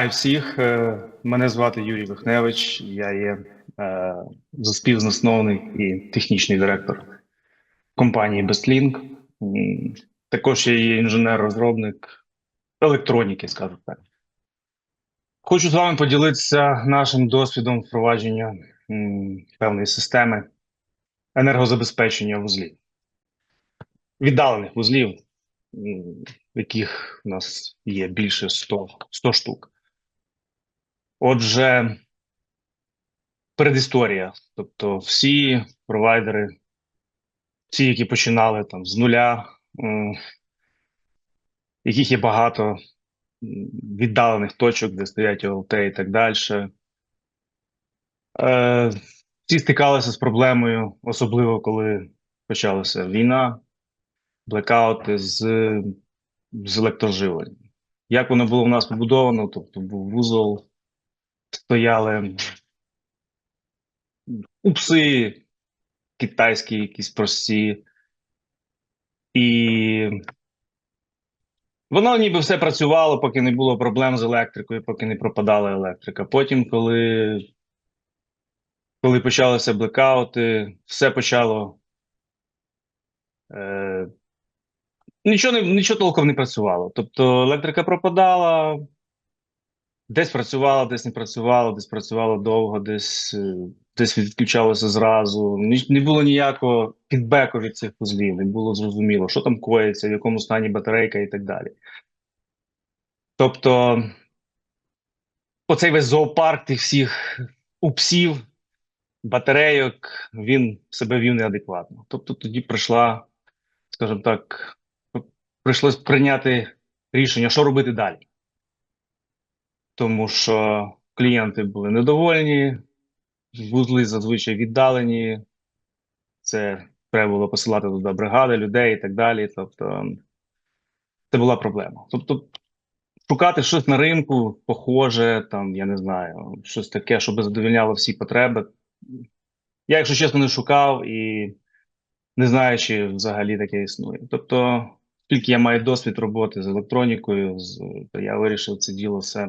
Вітаю всіх. Е, Мене звати Юрій Вихневич. Я є е, співзасновник і технічний директор компанії BestLink. Також я є інженер-розробник електроніки, скажу так. Хочу з вами поділитися нашим досвідом впровадження певної системи енергозабезпечення вузлів. Віддалених вузлів, яких у нас є більше 100, 100 штук. Отже, передісторія. Тобто, всі провайдери, всі, які починали там з нуля, яких є багато віддалених точок, де стоять ОЛТ і так далі. Е, всі стикалися з проблемою, особливо коли почалася війна, блекаути з, з електроживленням. Як воно було в нас побудовано, тобто був вузол, стояли упси китайські, якісь прості, і воно ніби все працювало, поки не було проблем з електрикою, поки не пропадала електрика. Потім, коли, коли почалися блекаути, все почало. Е, нічого, не, нічого толком не працювало. Тобто електрика пропадала, десь працювала, десь не працювала, десь працювала довго, десь, е, десь відключалося зразу. Не було ніякого фідбеку від цих вузлів, не було зрозуміло, що там коїться, в якому стані батарейка і так далі. Тобто, оцей весь зоопарк тих всіх упсів, батарейок, він себе вів неадекватно. Тобто тоді прийшла, скажімо так, прийшлось прийняти рішення, що робити далі. Тому що клієнти були недовольні, вузли зазвичай віддалені, це треба було посилати туди бригади, людей і так далі. Тобто, це була проблема. Тобто, шукати щось на ринку, похоже, там, я не знаю, щось таке, щоб задовольняло всі потреби. Я, якщо чесно, не шукав і не знаю, чи взагалі таке існує. Тобто, оскільки я маю досвід роботи з електронікою, з, то я вирішив це діло все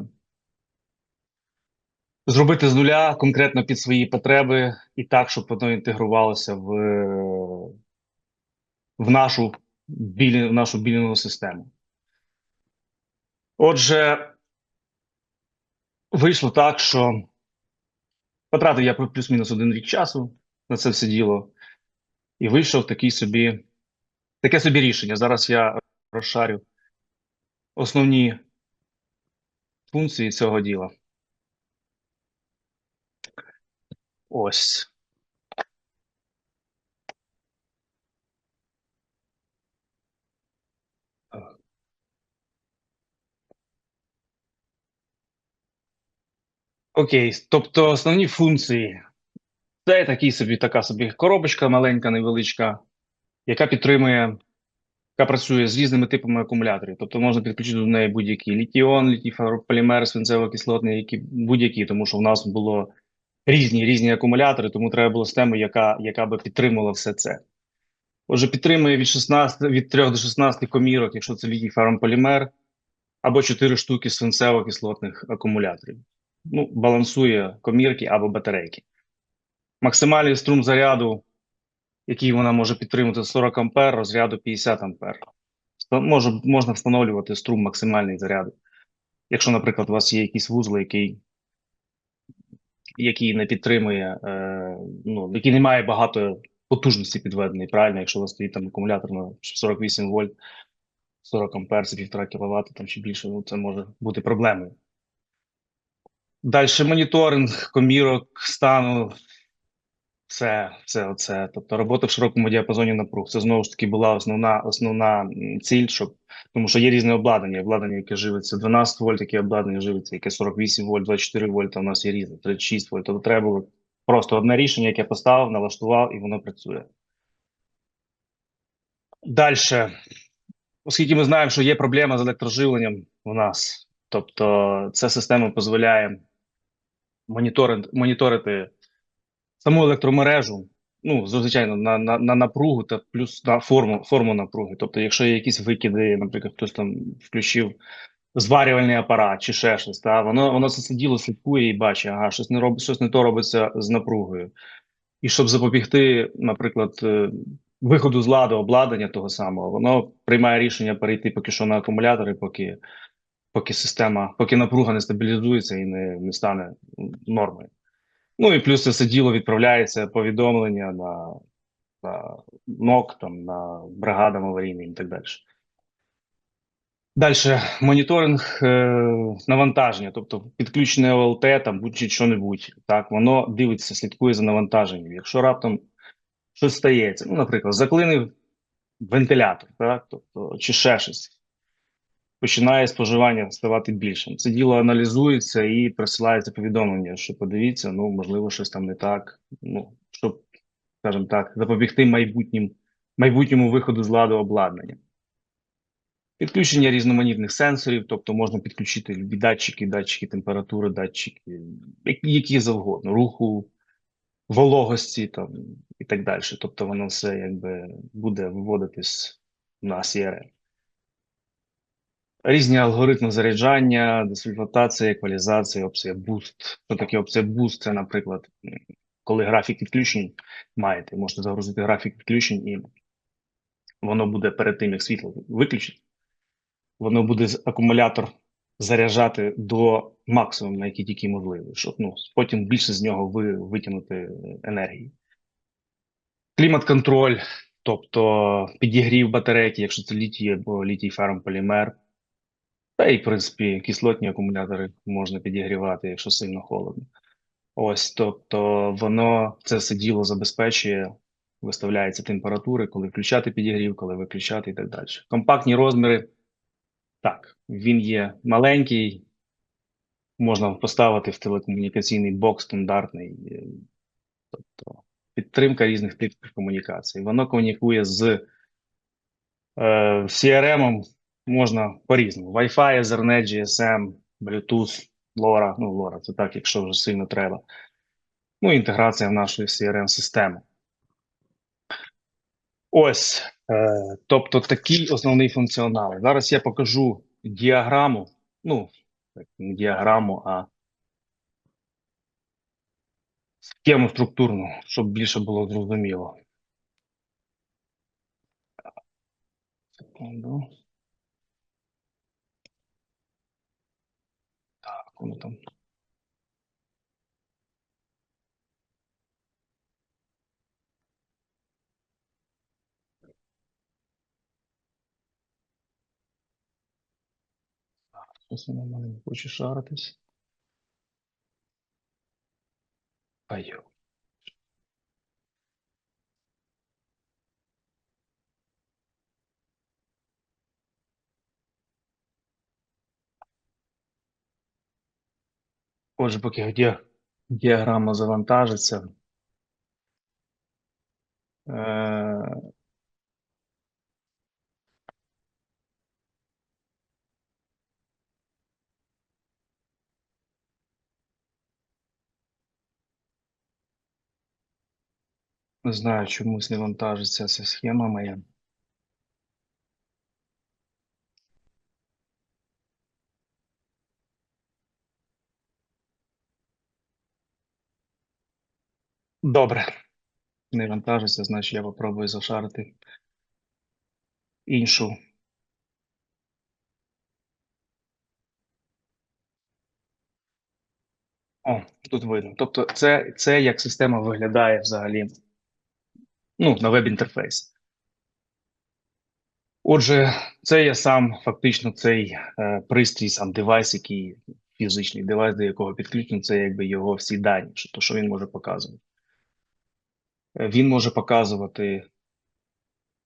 зробити з нуля конкретно під свої потреби і так, щоб воно інтегрувалося в, в нашу білі, в нашу білінгову систему. Отже, вийшло так, що потратив я плюс-мінус один рік часу на це все діло, і вийшов такий собі, таке собі рішення. Зараз я розшарю основні функції цього діла. Ось. Окей, тобто основні функції. Це такий собі, така собі коробочка маленька, невеличка, яка підтримує, яка працює з різними типами акумуляторів. Тобто можна підключити до неї будь-який літіон, літій полімер, свинцево-кислотний, які будь-які, тому що в нас було різні різні акумулятори, тому треба було систему, яка, яка би підтримувала все це. Отже, підтримує від 16, від 3 до 16 комірок, якщо це літій полімер, або 4 штуки свинцево-кислотних акумуляторів. Ну, балансує комірки або батарейки. Максимальний струм заряду, який вона може підтримати 40 ампер, розряду 50 ампер. Ста- Може, можна встановлювати струм максимальний заряду. Якщо, наприклад, у вас є якийсь вузол, який, який не підтримує, е, ну, який не має багато потужності підведений, правильно, якщо у вас стоїть там акумулятор на 48 вольт, 40 ампер, це 1,5 кВт, там чи більше, ну, це може бути проблемою. Далі моніторинг, комірок, стану, все, все оце. Тобто робота в широкому діапазоні напруг. Це знову ж таки була основна, основна ціль, щоб тому що є різне обладнання. Обладнання, яке живиться 12 вольт, яке обладнання живиться, яке 48 вольт, 24 вольта. У нас є різне, 36 вольт. Тобто треба було просто одне рішення, яке поставив, налаштував, і воно працює. Далі, оскільки ми знаємо, що є проблема з електроживленням у нас, тобто ця система дозволяє моніторити саму електромережу, ну, звичайно, на, на, на напругу та плюс на форму, форму напруги. Тобто, якщо є якісь викиди, наприклад, хтось там включив зварювальний апарат чи ще щось. Та? Воно воно це діло слідкує і бачить, ага, щось не робить, щось не то робиться з напругою. І щоб запобігти, наприклад, е, виходу з ладу обладнання того самого, воно приймає рішення перейти поки що на акумулятори, поки поки система, поки напруга не стабілізується і не, не стане нормою. Ну і плюс це діло відправляється повідомлення на на НОК, там, на бригадам аварійним і так далі. Далі моніторинг е, навантаження, тобто підключене ОЛТ, там будь-що небудь. Так, воно дивиться, слідкує за навантаженням. Якщо раптом щось стається, ну, наприклад, заклинив вентилятор, так, тобто, чи ще щось, починає споживання ставати більшим. Це діло аналізується і присилається повідомлення, що подивіться, ну, можливо, щось там не так. Ну, щоб, скажімо так, запобігти майбутнім, майбутньому виходу з ладу обладнання. Підключення різноманітних сенсорів, тобто можна підключити любі датчики, датчики температури, датчики, які, завгодно, руху, вологості там, і так далі. Тобто воно все якби буде виводитись на CRM. Різні алгоритми заряджання, десульфатація, еквалізація, опція Boost. Що таке опція Boost? Це, наприклад, коли графік відключень маєте, можете загрузити графік відключень, і воно буде перед тим, як світло виключить, воно буде акумулятор заряджати до максимуму, на який тільки можливо, щоб ну, потім більше з нього ви, витягнути енергії. Клімат-контроль, тобто підігрів батарейки, якщо це літій або літій ферромполімер. Та і, в принципі, кислотні акумулятори можна підігрівати, якщо сильно холодно. Ось, тобто, воно це все діло забезпечує, виставляється температури, коли включати підігрів, коли виключати і так далі. Компактні розміри. Так, він є маленький, можна поставити в телекомунікаційний бокс стандартний, е, тобто підтримка різних типів комунікацій. Воно комунікує з е, CRM, можна по-різному. Wi-Fi, Ethernet, GSM, Bluetooth, LoRa. Ну, LoRa це так, якщо вже сильно треба. Ну, інтеграція в нашу CRM-систему. Ось, е, тобто такий основний функціонал. Зараз я покажу діаграму. Ну, не діаграму, а схему структурну, щоб більше було зрозуміло. Секунду. Там. Щось воно в мене не хоче шаритись. Айо. Отже, поки ді... діаграма завантажиться. Е... Не знаю, чомусь не вантажиться ця схема моя. Добре. Не вантажиться, значить я попробую зашарити іншу. О, тут видно. Тобто, це, це як система виглядає взагалі ну, на веб-інтерфейсі. Отже, це є сам фактично цей е, пристрій, сам девайс, який фізичний девайс, до якого підключено, це якби його всі дані, що, то, що він може показувати. Він може показувати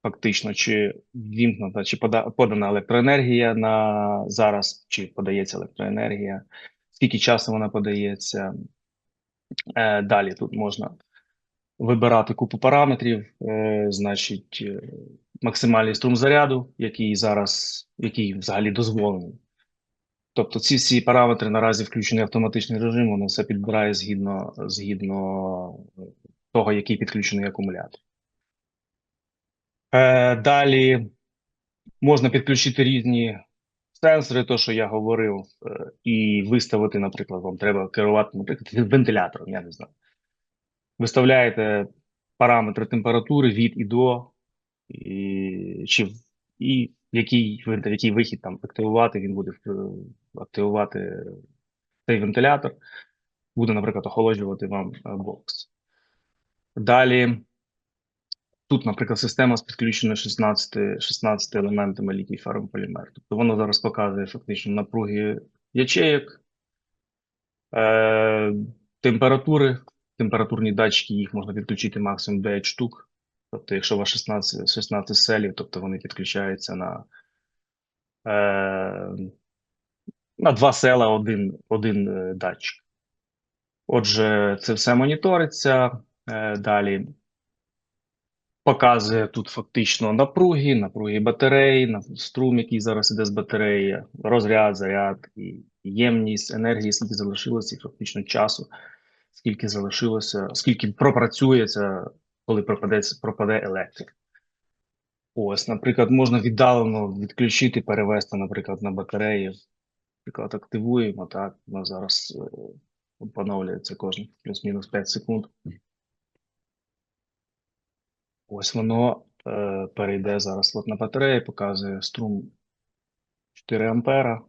фактично, чи вімкнута, чи подана електроенергія на зараз, чи подається електроенергія, скільки часу вона подається. Е, Далі тут можна вибирати купу параметрів, е, значить, е, максимальний струм заряду, який зараз, який взагалі дозволений. Тобто ці всі параметри наразі включені в автоматичний режим, воно все підбирає згідно, згідно того, який підключений акумулятор. Е, Далі можна підключити різні сенсори, то, що я говорив, е, і виставити, наприклад, вам треба керувати, наприклад, вентилятором, я не знаю. Виставляєте параметри температури від і до, і, чи і який, який вихід там активувати, він буде е, активувати цей вентилятор, буде, наприклад, охолоджувати вам е, бокс. Далі, тут, наприклад, система з підключеною 16, 16 елементами літій феррополімер. Тобто воно зараз показує фактично напруги ячеїк, е, температури, температурні датчики, їх можна підключити максимум 9 штук. Тобто, якщо у вас 16, 16 селів, тобто вони підключаються на, е, на два села один, один е, датчик. Отже, це все моніториться. Е, далі показує тут фактично напруги, напруги батареї, струм, який зараз іде з батареї, розряд, заряд, і ємність енергії, скільки залишилося, і фактично часу, скільки залишилося, скільки пропрацюється, коли пропаде, пропаде електрика. Ось, наприклад, можна віддалено відключити, перевести, наприклад, на батареї. Наприклад, активуємо, так, воно зараз е, поновлюється кожні плюс-мінус 5 секунд. Ось воно е, перейде зараз от на батареї, показує струм 4 ампера.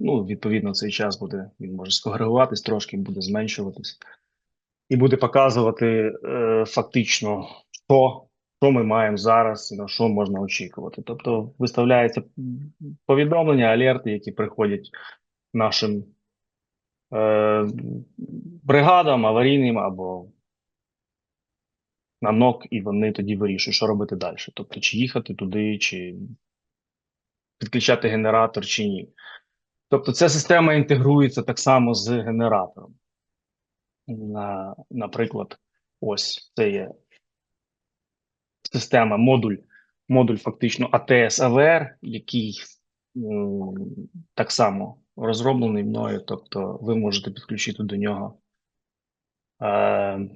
Ну, відповідно, цей час буде, він може скоригуватись трошки, буде зменшуватись. І буде показувати е, фактично, що, що ми маємо зараз і на що можна очікувати. Тобто виставляються повідомлення, алерти, які приходять нашим е, бригадам, аварійним або на нок, і вони тоді вирішують, що робити далі. Тобто, чи їхати туди, чи підключати генератор, чи ні. Тобто, ця система інтегрується так само з генератором. На, Наприклад, ось це є система, модуль, модуль фактично АТС АВР, який так само розроблений мною. Тобто, ви можете підключити до нього. Е,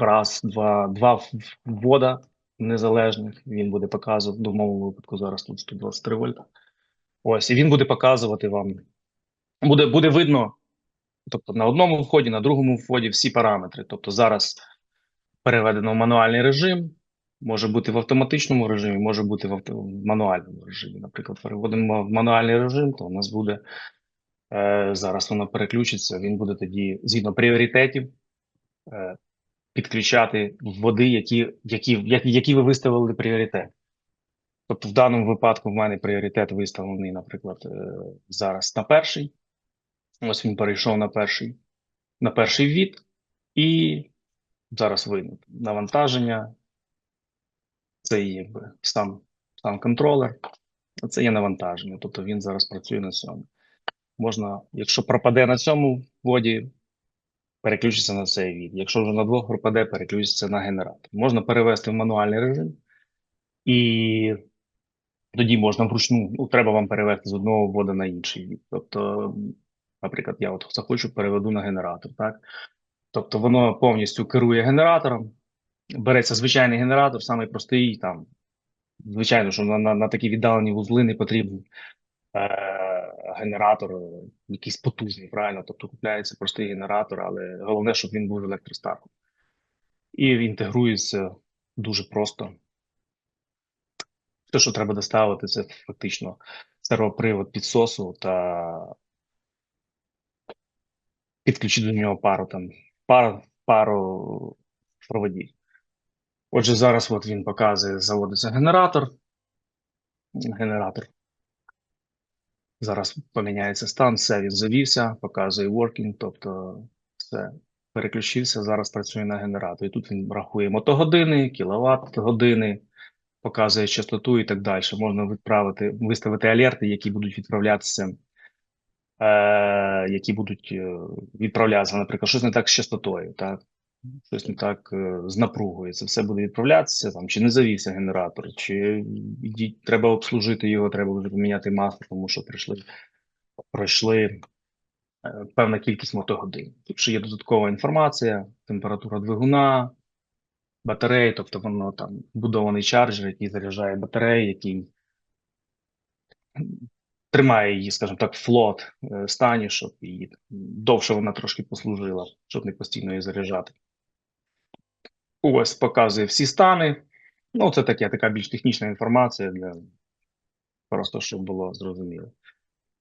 раз, два, два ввода незалежних. Він буде показувати, в моєму випадку зараз тут 123 вольта. Ось, і він буде показувати вам. Буде, буде видно, тобто на одному вході, на другому вході всі параметри. Тобто зараз переведено в мануальний режим, може бути в автоматичному режимі, може бути в, авто, в мануальному режимі. Наприклад, переводимо в мануальний режим, то у нас буде е, зараз воно переключиться. Він буде тоді згідно пріоритетів підключати води, які, які, які, ви виставили пріоритет. Тобто, в даному випадку в мене пріоритет виставлений, наприклад, е, зараз на перший. Ось він перейшов на перший, на перший від, і зараз видно навантаження. Це якби сам, сам контролер, це є навантаження. Тобто він зараз працює на цьому. Можна, якщо пропаде на цьому воді, переключиться на цей від. Якщо вже на двох пропаде, переключиться на генератор. Можна перевести в мануальний режим, і тоді можна вручну, ну, треба вам перевести з одного ввода на інший від. Тобто, наприклад, я от захочу, переведу на генератор, так? Тобто воно повністю керує генератором. Береться звичайний генератор, самий простий, там, звичайно, що на, на, на такі віддалені вузли не потрібен е, генератор, якийсь потужний, правильно? Тобто купляється простий генератор, але головне, щоб він був електростатом. І інтегрується дуже просто. Те, що треба доставити, це фактично сервопривод підсосу та підключити до нього пару там, пару, пару проводів. Отже, зараз от він показує, заводиться генератор. Генератор. Зараз поміняється стан, все, він завівся, показує working, тобто все, переключився, зараз працює на генераторі. Тут він рахує мотогодини, кіловат години, показує частоту і так далі. Можна відправити, виставити алерти, які будуть відправлятися, е, які будуть е, відправлятися, наприклад, щось не так з частотою, так? Щось не так е, з напругою. Це все буде відправлятися, там, чи не завівся генератор, чи треба обслужити його, треба вже поміняти масло, тому що прийшли, пройшли е, певна кількість мотогодин. Ще є додаткова інформація, температура двигуна, батареї, тобто воно там будований чарджер, який заряджає батареї, який тримає її, скажімо так, флот е, стані, щоб її довше вона трошки послужила, щоб не постійно її заряджати. Ось показує всі стани. Ну, це таке, така більш технічна інформація для просто щоб було зрозуміло.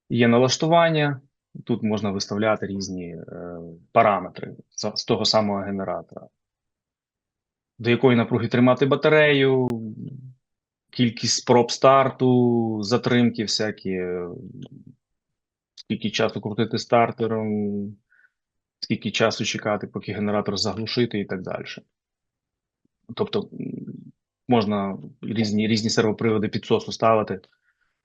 Є налаштування. Тут можна виставляти різні е, параметри з, з того самого генератора. До якої напруги тримати батарею, кількість спроб старту, затримки всякі, е, скільки часу крутити стартером, скільки часу чекати, поки генератор заглушити і так далі. Тобто можна різні, різні сервоприводи підсосу ставити.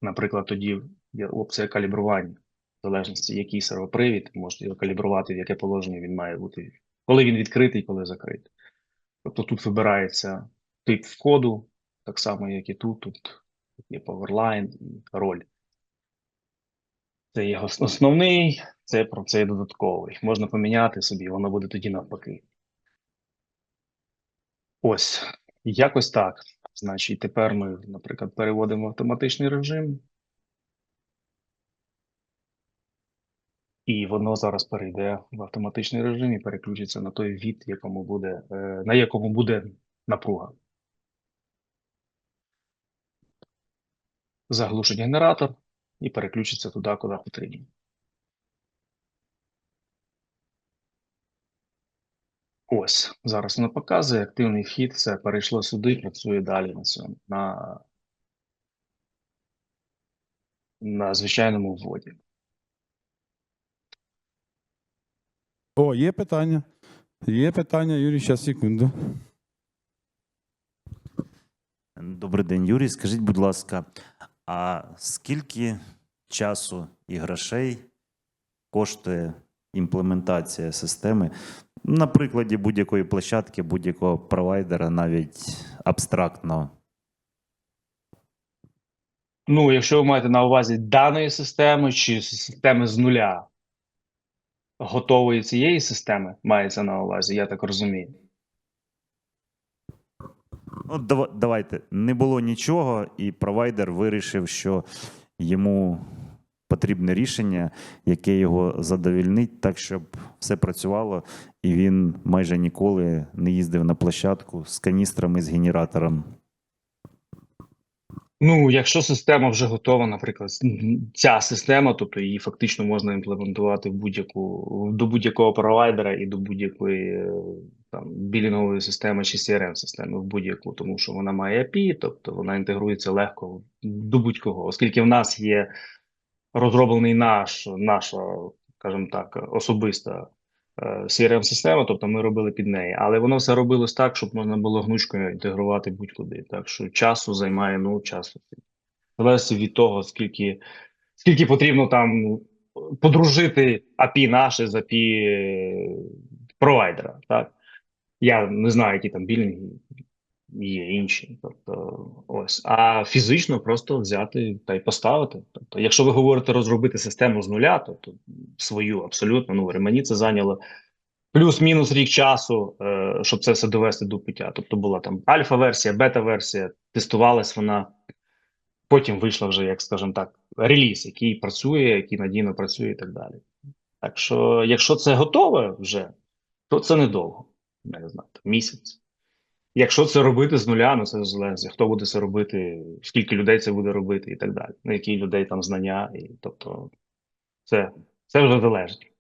Наприклад, тоді є опція калібрування. В залежності, який сервопривід, можете його калібрувати, в яке положення він має бути, коли він відкритий, коли закритий. Тобто тут вибирається тип входу, так само, як і тут. Тут є Powerline і роль. Це є основний, це про це є додатковий. Можна поміняти собі, воно буде тоді навпаки. Ось, якось так. Значить, тепер ми, наприклад, переводимо в автоматичний режим. І воно зараз перейде в автоматичний режим і переключиться на той від, якому буде, е, на якому буде напруга. Заглушить генератор і переключиться туди, куди потрібно. Ось, зараз воно показує активний вхід, все перейшло сюди, працює далі на цьому, на, на звичайному вводі. О, є питання. Є питання, Юрій, зараз секунду. Добрий день, Юрій. Скажіть, будь ласка, а скільки часу і грошей коштує імплементація системи на прикладі будь-якої площадки, будь-якого провайдера, навіть абстрактного? Ну, якщо ви маєте на увазі даної системи чи системи з нуля, готової цієї системи мається на увазі, я так розумію. Ну, давайте, не було нічого, і провайдер вирішив, що йому потрібне рішення, яке його задовільнить, так, щоб все працювало, і він майже ніколи не їздив на площадку з каністрами з генератором. Ну, якщо система вже готова, наприклад, ця система, тобто її фактично можна імплементувати в будь-яку до будь-якого провайдера і до будь-якої е, там білінгової системи чи crm системи в будь-яку, тому що вона має API, тобто вона інтегрується легко до будь-кого, оскільки в нас є розроблений наш, наша, скажімо так, особиста е, CRM-система, тобто ми робили під неї, але воно все робилось так, щоб можна було гнучкою інтегрувати будь-куди. Так що часу займає, ну, часу. Залежить від того, скільки, скільки потрібно там подружити API наше з API е, провайдера. Так? Я не знаю, які там білінги є інші. Тобто, ось. А фізично просто взяти та й поставити. Тобто, якщо ви говорите розробити систему з нуля, тобто свою абсолютно, ну мені це зайняло плюс-мінус рік часу, е, щоб це все довести до пуття. Тобто була там альфа-версія, бета-версія, тестувалась вона, потім вийшла вже, як скажімо так, реліз, який працює, який надійно працює і так далі. Так що, якщо це готове вже, то це недовго. Не знаю, місяць. Якщо це робити з нуля, ну це залежить, хто буде це робити, скільки людей це буде робити і так далі. На які людей там знання, і тобто це, це вже залежить.